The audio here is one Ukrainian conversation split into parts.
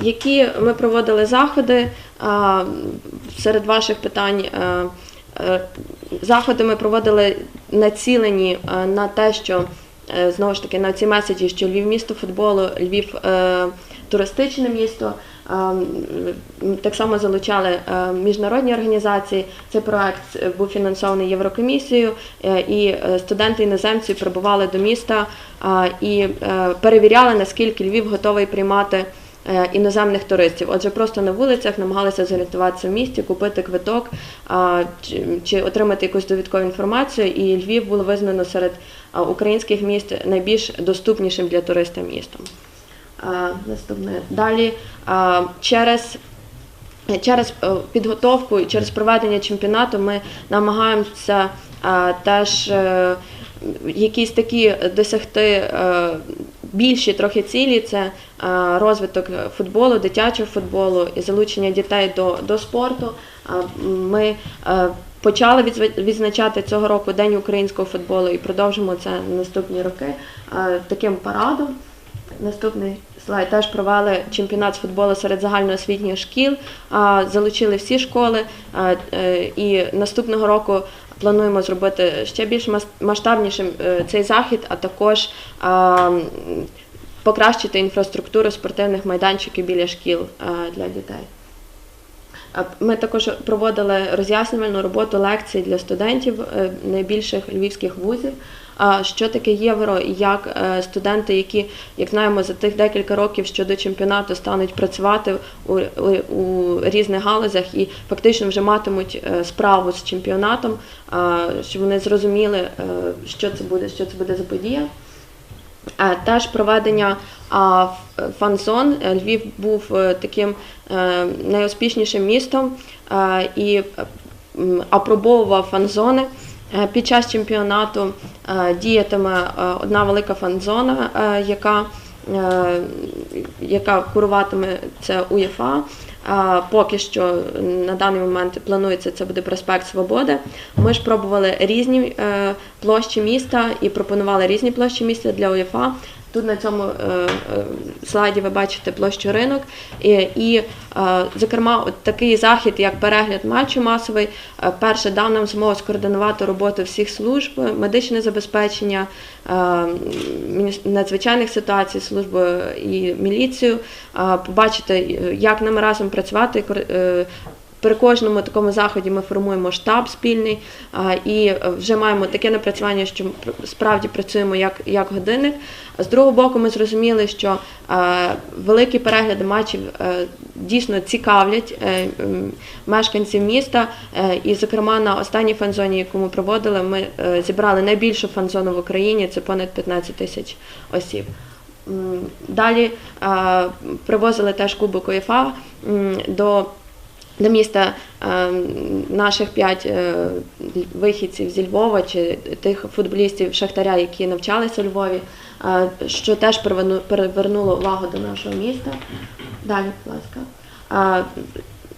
Які ми проводили заходи серед ваших питань? е, е, Заходи ми проводили націлені е, на те, що знову ж таки на ці меседжі, що Львів місто футболу, Львів туристичне місто. Так само залучали міжнародні організації. Цей проект був фінансований Єврокомісією, і студенти іноземці прибували до міста і перевіряли, наскільки Львів готовий приймати іноземних туристів. Отже, просто на вулицях намагалися зорієнтуватися в місті, купити квиток чи, отримати якусь довідкову інформацію. І Львів було визнано серед українських міст найбільш доступнішим для туриста містом. Наступне далі через Через е, підготовку і через проведення чемпіонату ми намагаємося е, теж е, якісь такі досягти е, більші трохи цілі. Це е, розвиток футболу, дитячого футболу і залучення дітей до, до спорту. Ми е, почали відзначати цього року День українського футболу і продовжимо це наступні роки е, таким парадом. Наступний слайд теж провели чемпіонат з футболу серед загальноосвітніх шкіл, залучили всі школи. І наступного року плануємо зробити ще більш мас- масштабнішим е, цей захід, а також покращити інфраструктуру спортивних майданчиків біля шкіл для дітей. Ми також проводили роз'яснювальну роботу лекцій для студентів е, найбільших львівських вузів. Що таке євро і як е, студенти, які, як знаємо, за тих декілька років щодо чемпіонату стануть працювати у, у, у різних галузях і фактично вже матимуть е, справу з чемпіонатом, щоб вони зрозуміли, що це буде, що це буде за подія. Теж проведення фан-зон. Львів був е, таким е, найуспішнішим містом е, і апробовував фан-зони. Під час чемпіонату діятиме одна велика фан-зона, яка, яка куруватиме це УЄФА. А, Поки що на даний момент планується це буде проспект Свободи. Ми ж пробували різні е, площі міста і пропонували різні площі міста для УЄФА. Тут на цьому е, е, слайді ви бачите площу ринок. І, е, зокрема, от такий захід, як перегляд матчу масовий, перше дав нам змогу скоординувати роботу всіх служб, медичне забезпечення, надзвичайних ситуацій, службу і міліцію, побачити, як нам разом працювати. При кожному такому заході ми формуємо штаб спільний і е, вже маємо таке напрацювання, що пр- справді працюємо як, як годинник. З другого боку, ми зрозуміли, що великі перегляди матчів е, дійсно цікавлять е, мешканців міста. І, зокрема, на останній фан-зоні, яку ми проводили, ми зібрали найбільшу фан-зону в Україні це понад 15 тисяч осіб. Далі привозили теж кубок УЄФА до до міста е, наших п'ять е, вихідців зі Львова чи тих футболістів Шахтаря, які навчалися у Львові, е, що теж приверну- привернуло увагу до нашого міста. Далі, будь ласка.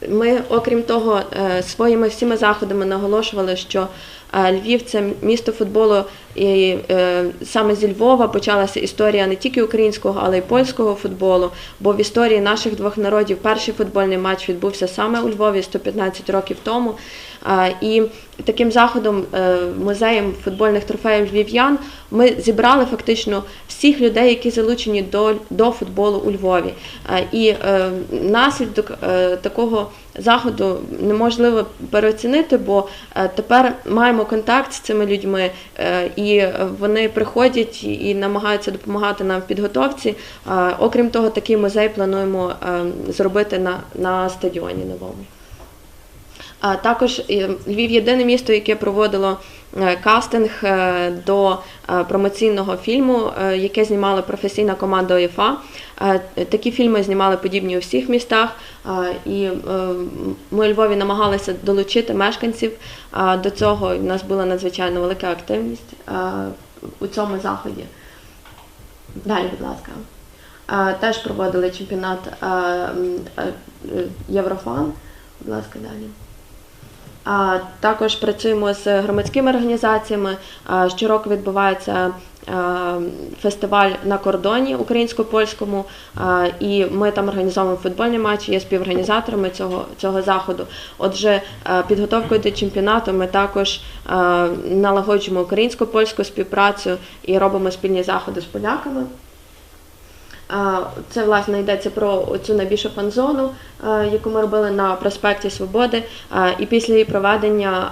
Ми, окрім того, е, своїми всіма заходами наголошували, що е, Львів це місто футболу, і е, саме зі Львова почалася історія не тільки українського, але й польського футболу. Бо в історії наших двох народів перший футбольний матч відбувся саме у Львові 115 років тому. І таким заходом, е, музеєм футбольних трофеїв львів'ян, ми зібрали фактично всіх людей, які залучені до, до футболу у Львові. І е, наслідок е, такого заходу неможливо переоцінити, бо тепер маємо контакт з цими людьми, і вони приходять і намагаються допомагати нам в підготовці. Окрім того, такий музей плануємо зробити на, на стадіоні новому. Також е, Львів єдине місто, яке проводило е, кастинг е, до промоційного фільму, яке знімала професійна команда ОЄФА. Такі фільми знімали подібні у всіх містах, і ми у Львові намагалися долучити мешканців до цього. в нас була надзвичайно велика активність у цьому заході. Далі, будь ласка. Теж проводили чемпіонат Єврофан. Будь ласка, далі. Також працюємо з громадськими організаціями. Щороку відбувається фестиваль на кордоні українсько-польському, і ми там організовуємо футбольні матчі, є співорганізаторами цього, цього заходу. Отже, підготовкою до чемпіонату ми також налагоджуємо українсько-польську співпрацю і робимо спільні заходи з поляками. Це власне йдеться про цю найбільшу фан-зону, яку ми робили на проспекті Свободи. І після її проведення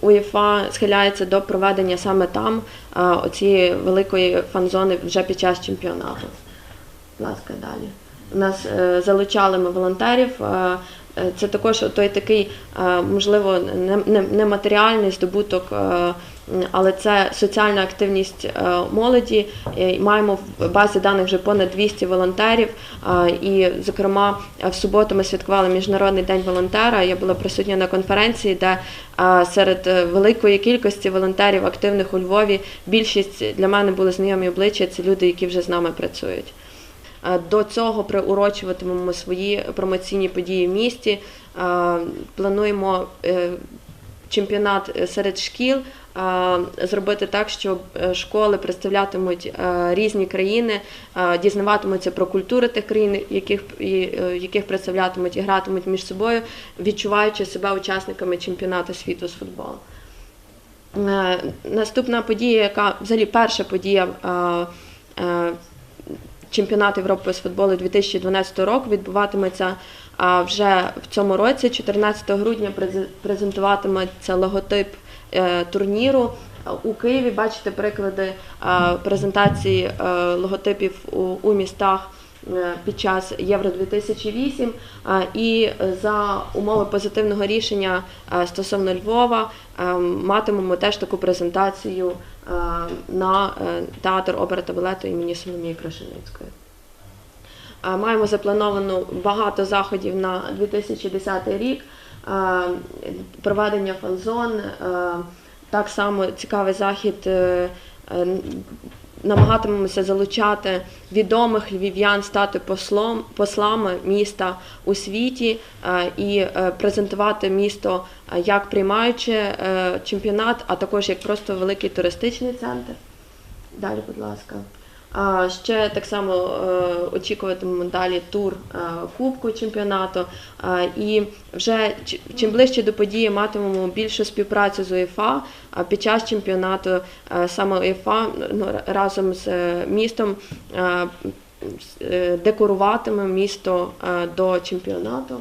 УЄФА схиляється до проведення саме там цієї великої фан-зони вже під час чемпіонату. Будь ласка, далі. Нас е, залучали ми волонтерів. е, е, Це також той такий, можливо, не- не- нематеріальний здобуток, але це соціальна активність молоді. Маємо в базі даних вже понад 200 волонтерів. І, зокрема, в суботу ми святкували Міжнародний день волонтера. Я була присутня на конференції, де серед великої кількості волонтерів активних у Львові більшість для мене були знайомі обличчя. Це люди, які вже з нами працюють. Е, До цього приурочуватимемо свої промоційні події в місті. Е, Плануємо е, чемпіонат серед шкіл зробити так, щоб е, школи представлятимуть різні країни, дізнаватимуться про культури тих країн, яких, яких представлятимуть і гратимуть між собою, відчуваючи себе учасниками чемпіонату світу з футболу. Наступна подія, яка взагалі перша подія е, Європи з футболу 2012 року відбуватиметься вже в цьому році, 14 грудня, презе- презентуватиметься логотип е, турніру. У Києві бачите приклади презентації е, логотипів у, містах під час Євро 2008 Е, і за умови позитивного рішення е, стосовно Львова е, матимемо теж таку презентацію е, на е, театр опери та балету імені Соломії Крашеницької. Е, Маємо заплановано багато заходів на 2010 рік. Е, Проведення фан-зон, е, так само цікавий захід. Намагатимемося залучати відомих львів'ян стати послом, послами міста у світі е, і е, презентувати місто е, як приймаючи чемпіонат, а також як просто великий туристичний центр. Далі, будь ласка. Ще так само е, очікуватимемо далі тур е, Кубку чемпіонату. І вже чим ближче до події матимемо більшу співпрацю з УЄФА. А Під час чемпіонату е, саме УЄФА ну, разом з е, містом е, е, декоруватиме місто е, до чемпіонату.